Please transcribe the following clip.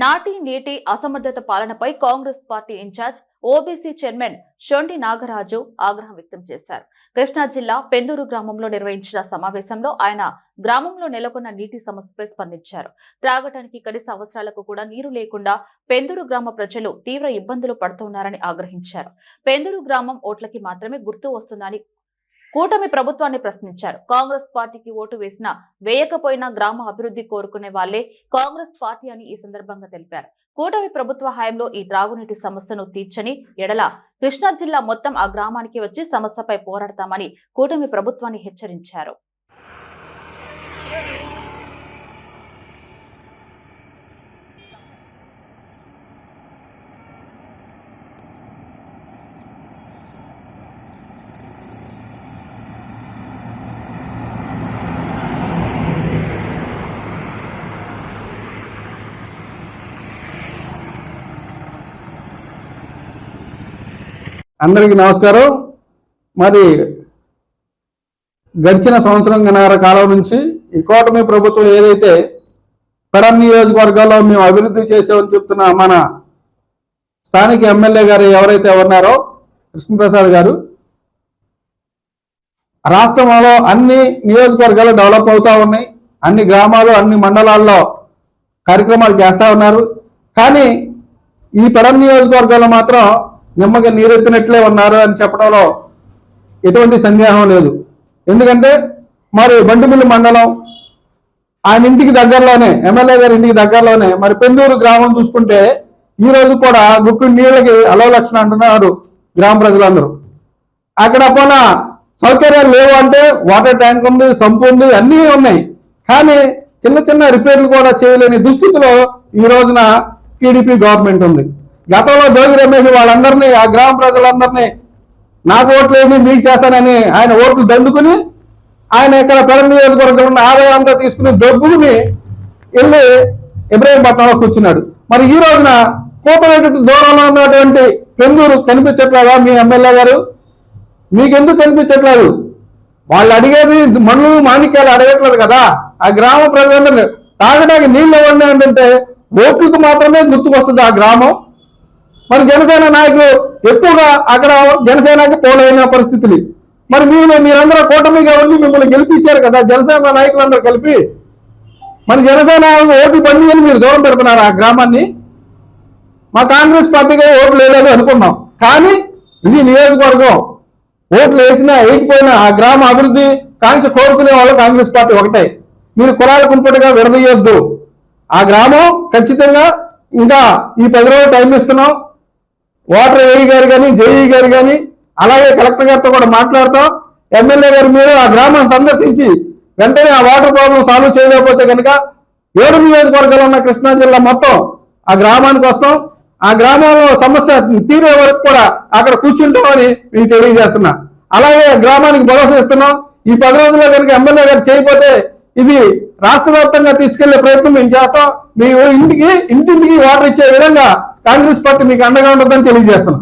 నాటి నేటి అసమర్థత పాలనపై Congress party incharge OBC chairman Shondi Nagaraju ఆగ్రహం వ్యక్తం చేశారు. కృష్ణా జిల్లా పెందూరు గ్రామంలో నిర్వహించిన సమావేశంలో ఆయన గ్రామంలో నెలకొన్న నీటి సమస్యపై స్పందించారు. త్రాగటానికి కనీస అవసరాలకు కూడా నీరు లేకుండా పెందూరు గ్రామ ప్రజలు తీవ్ర ఇబ్బందులు పడుతున్నారని ఆగ్రహించారు. పెందూరు గ్రామం ఓట్లకి మాత్రమే గుర్తు వస్తుందని కూటమి ప్రభుత్వాన్ని ప్రశ్నించారు. కాంగ్రెస్ పార్టీకి ఓటు వేసినా వేయకపోయినా గ్రామ అభివృద్ధి కోరుకునే వాళ్ళే కాంగ్రెస్ పార్టీ అని ఈ సందర్భంగా తెలిపారు. కూటమి ప్రభుత్వ హయాంలో ఈ త్రాగునీటి సమస్యను తీర్చని ఎడల కృష్ణా జిల్లా మొత్తం ఆ గ్రామానికి వచ్చి సమస్యపై పోరాడతామని కూటమి ప్రభుత్వాన్ని హెచ్చరించారు. అందరికీ నమస్కారం. మరి గడిచిన సంవత్సరంన్నర కాలం నుంచి ఈ కూటమి ప్రభుత్వం ఏదైతే పడమ్ నియోజకవర్గాల్లో మేము అభివృద్ధి చేసామని చెప్తున్న మన స్థానిక ఎమ్మెల్యే గారు ఎవరైతే ఉన్నారో కృష్ణప్రసాద్ గారు రాష్ట్రంలో అన్ని నియోజకవర్గాలు డెవలప్ అవుతూ ఉన్నాయి. అన్ని గ్రామాలు అన్ని మండలాల్లో కార్యక్రమాలు చేస్తూ ఉన్నారు. కానీ ఈ పడమ్ నియోజకవర్గంలో మాత్రం నిమ్మగా నీరెత్తినట్లే ఉన్నారు అని చెప్పడంలో ఎటువంటి సందేహం లేదు. ఎందుకంటే మరి బండిమిల్లి మండలం ఆయన ఇంటికి దగ్గరలోనే ఎమ్మెల్యే గారి ఇంటికి దగ్గరలోనే మరి పెందూరు గ్రామం చూసుకుంటే ఈ రోజు కూడా గుక్కు నీళ్ళకి అలవలక్షణ అంటున్నారు గ్రామ ప్రజలందరూ. అక్కడ పోన సౌకర్యాలు లేవు అంటే వాటర్ ట్యాంక్ ఉంది సంపు ఉంది అన్నీ ఉన్నాయి. కానీ చిన్న చిన్న రిపేర్లు కూడా చేయలేని దుస్థితిలో ఈ రోజున టీడీపీ గవర్నమెంట్ ఉంది. గతంలో జోగి రమేష్ వాళ్ళందరినీ ఆ గ్రామ ప్రజలందరినీ నాకు ఓట్లేమి మీకు చేస్తానని ఆయన ఓట్లు దండుకుని ఆయన ఇక్కడ పెరం నియోజకవర్గంలో ఉన్న ఆదాయం అంతా తీసుకుని దొబ్బుకుని వెళ్ళి ఇబ్రహీంపట్నంలో కూర్చున్నాడు. మరి ఈ రోజున కూతరేటు దూరంలో ఉన్నటువంటి పెందూరు కనిపించట్లేదా మీ ఎమ్మెల్యే గారు? మీకెందుకు కనిపించట్లేదు? వాళ్ళు అడిగేది మనులు మాణిక్యాలు అడగట్లేదు కదా. ఆ గ్రామ ప్రజలందరినీ తాగడానికి నీళ్ళు ఇవ్వండి ఏంటంటే ఓట్లకు మాత్రమే గుర్తుకొస్తుంది ఆ గ్రామం. మరి జనసేన నాయకులు ఎక్కువగా అక్కడ జనసేనకి పోలైన పరిస్థితులు. మరి మీరు మీరందరూ కూటమిగా ఉండి మిమ్మల్ని గెలిపించారు కదా జనసేన నాయకులందరూ కలిపి. మరి జనసేన ఓటు బండి అని మీరు దూరం పెడుతున్నారు ఆ గ్రామాన్ని. మా కాంగ్రెస్ పార్టీగా ఓట్లు వేయలేదు అనుకున్నాం. కానీ ఇది నియోజకవర్గం. ఓట్లు వేసినా వేయకపోయినా ఆ గ్రామ అభివృద్ధి కాంక్ష కోరుకునే వాళ్ళు కాంగ్రెస్ పార్టీ ఒకటే. మీరు కులాల కుంపటిగా విడదీయొద్దు. ఆ గ్రామం ఖచ్చితంగా ఇంకా ఈ పది రోజులు టైం ఇస్తున్నాం. వాటర్ ఏఈ గారు కానీ జేఈ గారు కానీ అలాగే కలెక్టర్ గారితో కూడా మాట్లాడతాం. ఎమ్మెల్యే గారు మీరు ఆ గ్రామాన్ని సందర్శించి వెంటనే ఆ వాటర్ ప్రాబ్లం సాల్వ్ చేయలేకపోతే కనుక ఏడు నియోజకవర్గాలు ఉన్న కృష్ణా జిల్లా మొత్తం ఆ గ్రామానికి వస్తాం. ఆ గ్రామంలో సమస్య తీరే వరకు కూడా అక్కడ కూర్చుంటామని మీకు తెలియజేస్తున్నా. అలాగే గ్రామానికి భరోసా ఇస్తున్నాం. ఈ పది రోజుల్లో కనుక ఎమ్మెల్యే గారు చేయకపోతే ఇది రాష్ట్ర వ్యాప్తంగా తీసుకెళ్ళే ప్రయత్నం మేము చేస్తాం. మీ ఇంటికి ఇంటింటికి వాటర్ ఇచ్చే విధంగా కాంగ్రెస్ పార్టీ మీకు అండగా ఉండదని తెలియజేస్తున్నా